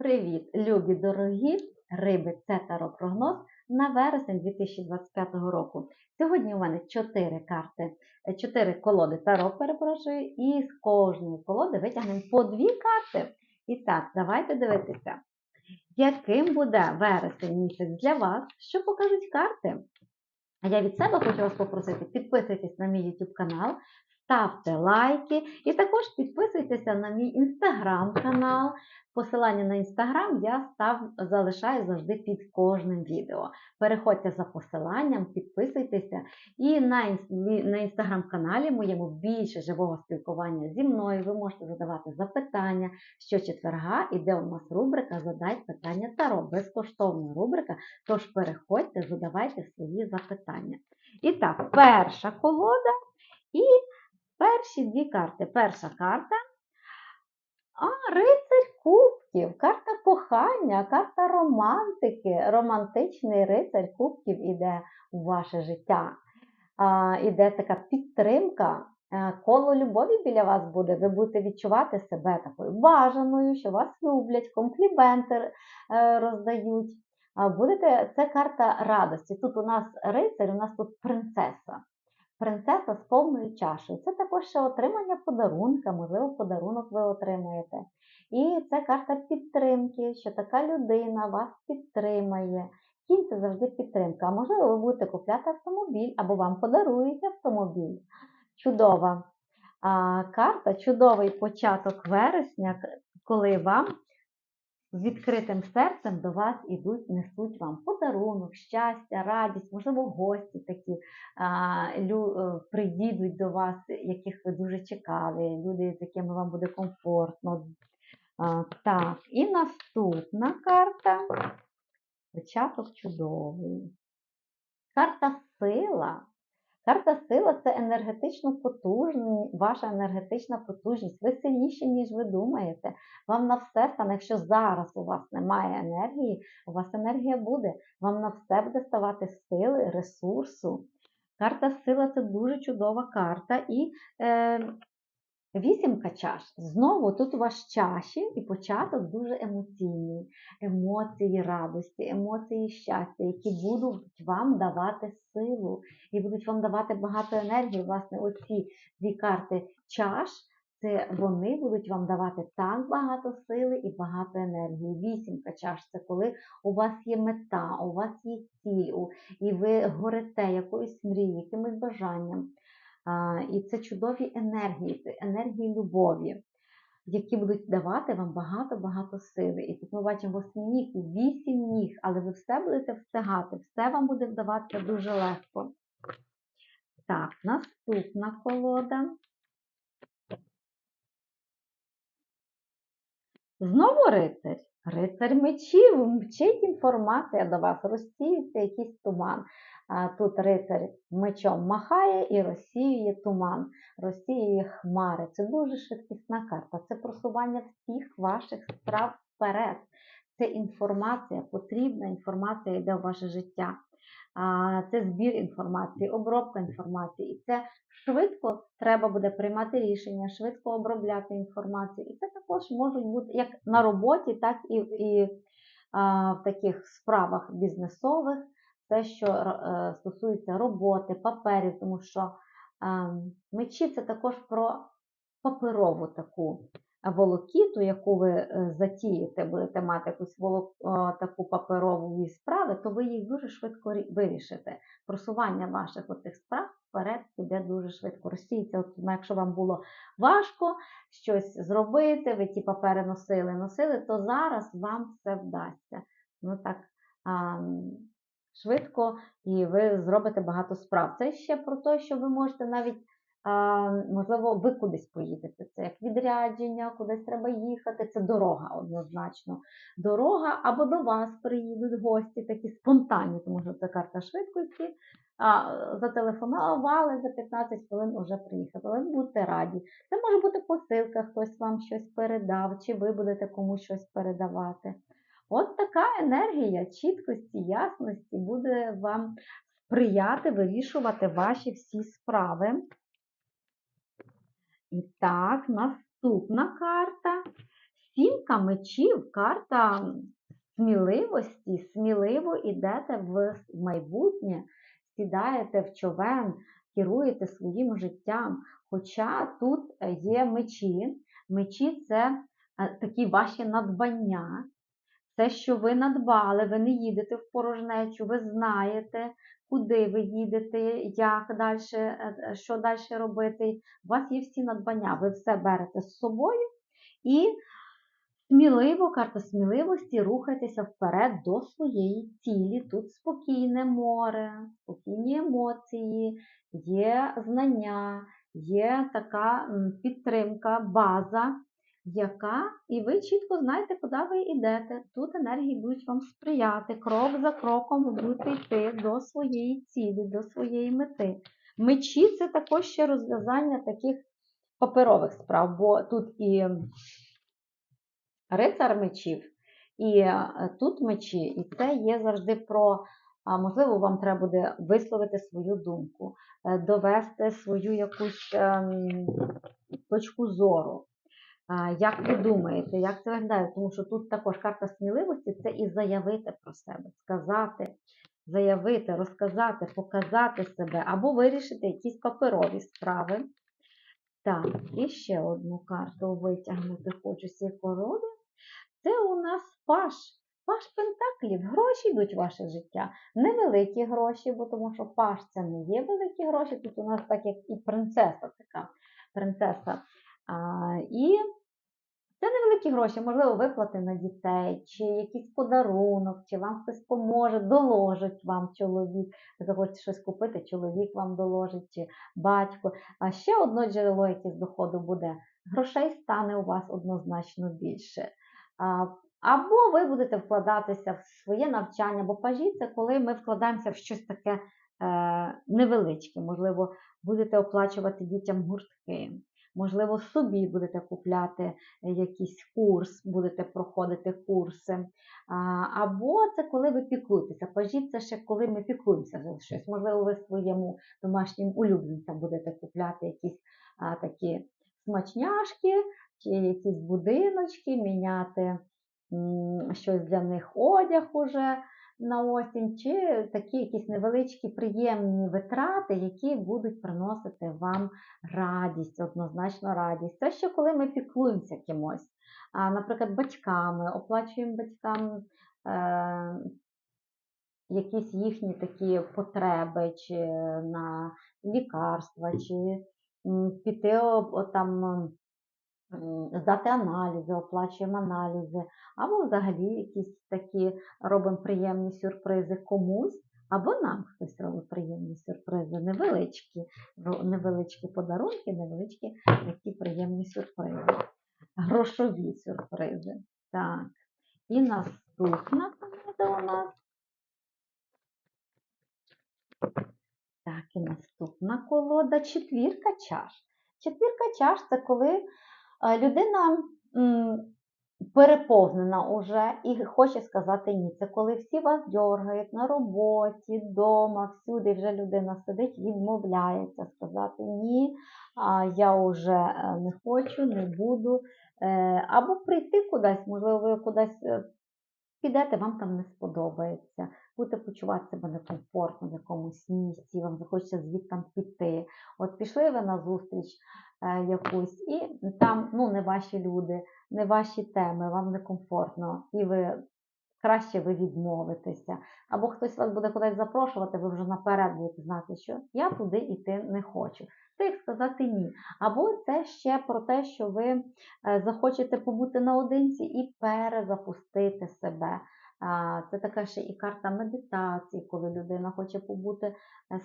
Привіт, любі дорогі риби! Це таропрогноз на вересень 2025 року. Сьогодні у мене 4 карти, 4 колоди таро, перепрошую, і з кожної колоди витягнемо по 2 карти. І так, давайте дивитися, яким буде вересень місяць для вас, що покажуть карти. А я від себе хочу вас попросити, підписуйтесь на мій YouTube канал, ставте лайки і також підписуйтеся на мій інстаграм-канал. Посилання на інстаграм я став, залишаю завжди під кожним відео. Переходьте за посиланням, підписуйтеся. І на, на інстаграм-каналі моєму більше живого спілкування зі мною. Ви можете задавати запитання. Щочетверга іде у нас рубрика Задай питання Таро. Безкоштовна рубрика. Тож переходьте, задавайте свої запитання. І так, перша колода і перші дві карти. Перша карта. А, рицарь кубків, карта кохання, карта романтики. Романтичний рицарь кубків іде у ваше життя. А, іде така підтримка. е, Коло любові біля вас буде, ви будете відчувати себе такою бажаною, що вас люблять, компліменти е, роздають. Будете, це карта радості. Тут у нас рицар, у нас тут принцеса. Принцеса з повною чашею. Це також ще отримання подарунка, можливо, подарунок ви отримаєте. І це карта підтримки, що така людина вас підтримає. Кінь це завжди підтримка. А можливо, ви будете купляти автомобіль або вам подарують автомобіль. Чудова а, карта, чудовий початок вересня, коли вам з відкритим серцем до вас ідуть, несуть вам подарунок, щастя, радість, можливо, гості такі е, приїдуть до вас, яких ви дуже чекали, люди, з якими вам буде комфортно. Так, і наступна карта. Початок чудовий. Карта сила. Карта сила це енергетично потужний, ваша енергетична потужність. Ви сильніші, ніж ви думаєте. Вам на все стане, якщо зараз у вас немає енергії, у вас енергія буде. Вам на все буде ставати сили, ресурсу. Карта сила це дуже чудова карта. І е, вісімка чаш. Знову тут у вас чаші і початок дуже емоційний. Емоції радості, емоції щастя, які будуть вам давати силу і будуть вам давати багато енергії. Власне, оці дві карти чаш. Це вони будуть вам давати так багато сили і багато енергії. Вісімка чаш це коли у вас є мета, у вас є ціль, і ви горите якоюсь мрією, якимось бажанням. І це чудові енергії, це енергії любові, які будуть давати вам багато-багато сили. І тут ми бачимо восьминіг, вісім ніг, але ви все будете встигати, все вам буде вдаватися дуже легко. Так, наступна колода. Знову рицарь. Рицарь мечів, мчить інформація до вас, розсіюється якийсь туман. А тут рицар мечом махає і розсіює туман, розсіює хмари. Це дуже швидкісна карта. Це просування всіх ваших справ вперед. Це інформація, потрібна інформація йде в ваше життя. А, Це збір інформації, обробка інформації. І це швидко треба буде приймати рішення, швидко обробляти інформацію. І це також можуть бути як на роботі, так і, і а, в таких справах бізнесових, те, що е, стосується роботи, паперів, тому що е, мечі це також про паперову таку волокіту, яку ви е, затієте, будете мати якусь волок, таку паперову справи, то ви їх дуже швидко рі- вирішите. Просування ваших оцих справ вперед піде дуже швидко. Розсіється, от, ну, якщо вам було важко щось зробити, ви ті папери носили, носили, то зараз вам все вдасться. Ну так а, швидко і ви зробите багато справ. Це ще про те, що ви можете навіть можливо, ви кудись поїдете. Це як відрядження, кудись треба їхати. Це дорога однозначно. Дорога або до вас приїдуть гості, такі спонтанні, тому що це карта швидкості. Зателефонували за 15 хвилин вже приїхати. Але будьте раді. Це може бути посилка, хтось вам щось передав, чи ви будете комусь щось передавати. От така енергія чіткості, ясності буде вам сприяти вирішувати ваші всі справи. І так, наступна карта Сімка мечів, карта сміливості, сміливо йдете в майбутнє, сідаєте в човен, керуєте своїм життям. Хоча тут е, є мечі. Мечі це е, такі ваші надбання. Це, що ви надбали, ви не їдете в порожнечу, ви знаєте, куди ви їдете, як далі, що далі робити. У вас є всі надбання, ви все берете з собою і сміливо, карта сміливості, рухайтеся вперед до своєї цілі. Тут спокійне море, спокійні емоції, є знання, є така підтримка, база яка, і ви чітко знаєте, куди ви йдете. Тут енергії будуть вам сприяти. Крок за кроком ви будете йти до своєї цілі, до своєї мети. Мечі це також ще розв'язання таких паперових справ, бо тут і рицар мечів, і е, тут мечі, і це є завжди про. Можливо, вам треба буде висловити свою думку, е, довести свою якусь ем, точку зору. Як ви думаєте, як це виглядає? Тому що тут також карта сміливості це і заявити про себе, сказати, заявити, розказати, показати себе або вирішити якісь паперові справи. Так, і ще одну карту витягнути хочу з цієї. Це у нас паш. Паш Пентаклів. Гроші йдуть в ваше життя. Невеликі гроші, бо тому що паш це не є великі гроші. Тут у нас так як і принцеса така. Принцеса. А, І це невеликі гроші, можливо, виплати на дітей, чи якийсь подарунок, чи вам хтось поможе, доложить вам чоловік. Ви захочете щось купити, чоловік вам доложить, чи батько. А ще одне джерело, яке з доходу буде, грошей стане у вас однозначно більше. Або ви будете вкладатися в своє навчання, бо пажі це коли ми вкладаємося в щось таке е, невеличке, можливо, будете оплачувати дітям гуртки. Можливо, собі будете купляти якийсь курс, будете проходити курси. Або це коли ви піклуєтеся. Пажі це ще коли ми піклуємося за щось. Можливо, ви своєму домашнім улюбленцям будете купляти якісь такі смачняшки, чи якісь будиночки, міняти щось для них одяг уже на осінь, чи такі якісь невеличкі приємні витрати, які будуть приносити вам радість, однозначно радість. Це ще коли ми піклуємося кимось. Наприклад, батьками, оплачуємо батькам е, якісь їхні такі потреби, чи на лікарства, чи піти там здати аналізи, оплачуємо аналізи, або взагалі якісь такі робимо приємні сюрпризи комусь, або нам хтось робить приємні сюрпризи, невеличкі, невеличкі подарунки, невеличкі такі приємні сюрпризи, грошові сюрпризи. Так. І наступна команда у нас. Так, і наступна колода четвірка чаш. Четвірка чаш це коли людина переповнена уже і хоче сказати ні. Це коли всі вас дергають на роботі, вдома, всюди вже людина сидить, відмовляється сказати ні, я вже е, не хочу, не буду. Е, або прийти кудись, можливо, ви кудись е, підете, вам там не сподобається, будете почувати себе некомфортно в якомусь місці, вам захочеться звідти піти. От пішли ви на зустріч е, якусь, і там ну, не ваші люди, не ваші теми, вам некомфортно, і ви краще ви відмовитеся. Або хтось вас буде кудись запрошувати, ви вже наперед будете знати, що я туди йти не хочу. Як сказати ні. Або це ще про те, що ви е, захочете побути наодинці і перезапустити себе. Це така ще і карта медитації, коли людина хоче побути е,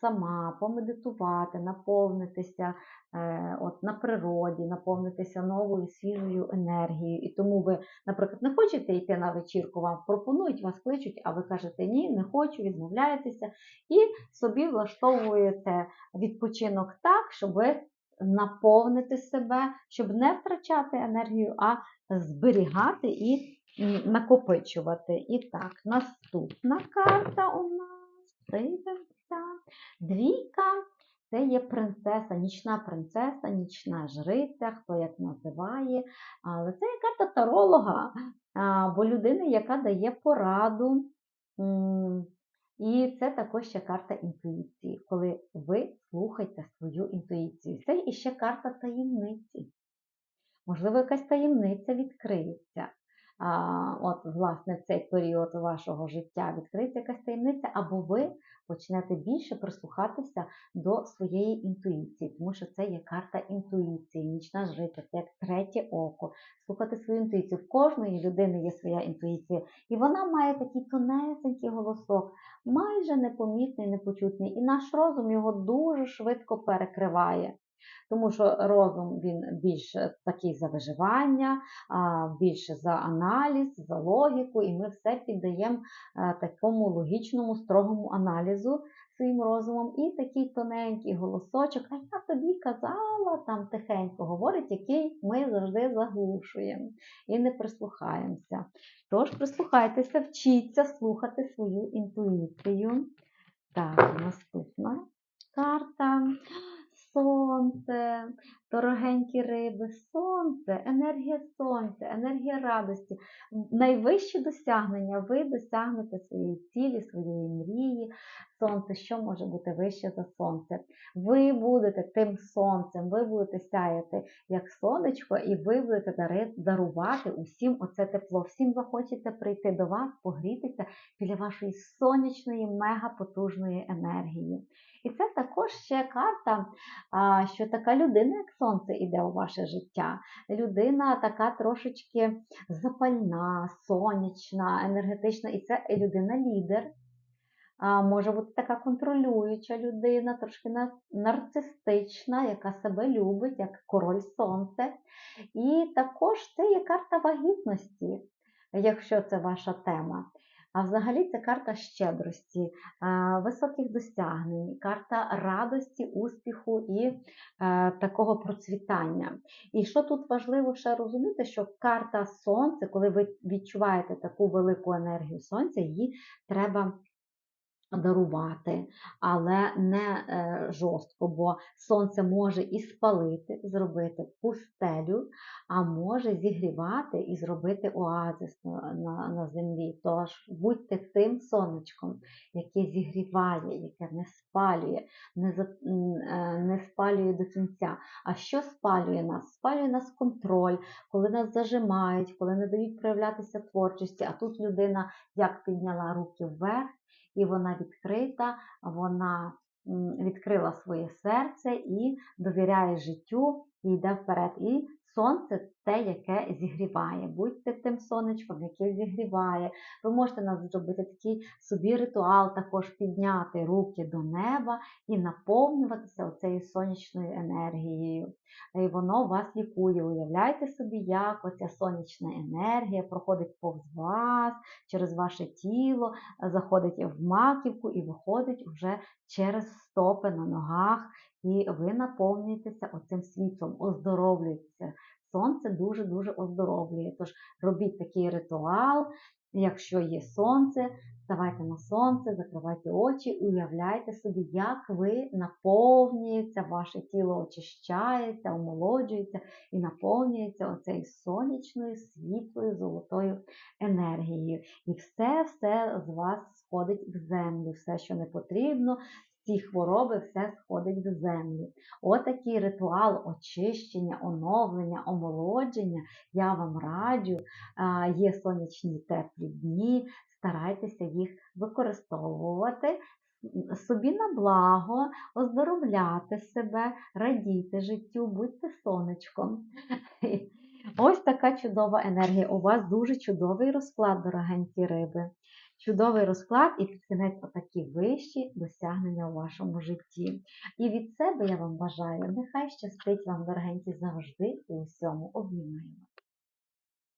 сама, помедитувати, наповнитися е, от, на природі, наповнитися новою свіжою енергією. І тому ви, наприклад, не хочете йти на вечірку, вам пропонують, вас кличуть, а ви кажете ні, не хочу, відмовляєтеся, і собі влаштовуєте відпочинок так, щоб ви наповнити себе, щоб не втрачати енергію, а зберігати і накопичувати. І так, наступна карта у нас дивимося. Двійка Це є принцеса, нічна принцеса, нічна жриця, хто як називає. Але це є карта таролога, або людини, яка дає пораду. І це також ще карта інтуїції, коли ви слухаєте свою інтуїцію. Це іще карта таємниці. Можливо, якась таємниця відкриється. От, власне, в цей період вашого життя відкриється якась таємниця, або ви почнете більше прислухатися до своєї інтуїції, тому що це є карта інтуїції, нічна життя, це як третє око. Слухати свою інтуїцію. В кожної людини є своя інтуїція, і вона має такий тонесенький голосок, майже непомітний, непочутний. І наш розум його дуже швидко перекриває. Тому що розум він більше такий за виживання, більше за аналіз, за логіку, і ми все піддаємо такому логічному, строгому аналізу своїм розумом. І такий тоненький голосочок, а я тобі казала, там тихенько говорить, який ми завжди заглушуємо і не прислухаємося. Тож прислухайтеся, вчіться слухати свою інтуїцію. Так, наступна карта. Сонце, дорогенькі риби, сонце, енергія сонця, енергія радості. Найвищі досягнення ви досягнете своєї цілі, своєї мрії. Сонце, що може бути вище за сонце? Ви будете тим сонцем, ви будете сяяти як сонечко, і ви будете дарувати усім оце тепло. Всім захочеться прийти до вас, погрітися біля вашої сонячної, мегапотужної енергії. І це також ще карта, що така людина, як сонце, іде у ваше життя. Людина така трошечки запальна, сонячна, енергетична, і це людина-лідер. Може бути така контролююча людина, трошки нарцистична, яка себе любить, як король сонце. І також це є карта вагітності, якщо це ваша тема. А взагалі це карта щедрості, високих досягнень, карта радості, успіху і е, такого процвітання. І що тут важливо ще розуміти, що карта сонця, коли ви відчуваєте таку велику енергію сонця, її треба дарувати, але не е, жорстко, бо сонце може і спалити, зробити пустелю, а може зігрівати і зробити оазис на, на, на землі. Тож будьте тим сонечком, яке зігріває, яке не спалює, не, за- е, не спалює до кінця. А що спалює нас? Спалює нас контроль, коли нас зажимають, коли не дають проявлятися творчості. А тут людина як підняла руки вверх, і вона відкрита, вона відкрила своє серце і довіряє життю і йде вперед. І сонце те, яке зігріває. Будьте тим сонечком, яке зігріває. Ви можете зробити такий собі ритуал, також підняти руки до неба і наповнюватися оцею сонячною енергією. І воно вас лікує. Уявляйте собі, як оця сонячна енергія проходить повз вас, через ваше тіло, заходить в маківку і виходить вже через стопи на ногах, і ви наповнюєтеся оцим світлом, оздоровлюєтеся. Сонце дуже-дуже оздоровлює. Тож робіть такий ритуал, якщо є сонце, ставайте на сонце, закривайте очі, уявляйте собі, як ви наповнюєтеся, ваше тіло очищається, омолоджується і наповнюється оцею сонячною, світлою, золотою енергією. І все-все з вас сходить в землю, все, що не потрібно. Ці хвороби все сходить в землю. Отакий ритуал очищення, оновлення, омолодження я вам раджу. Є сонячні теплі дні, старайтеся їх використовувати собі на благо, оздоровляти себе, радійте життю, будьте сонечком. Ось така чудова енергія. У вас дуже чудовий розклад, дорогенькі риби. Чудовий розклад і під кінець отакі вищі досягнення у вашому житті. І від себе я вам бажаю, нехай щастить вам, дорогенькі, завжди і у всьому обіймаємо.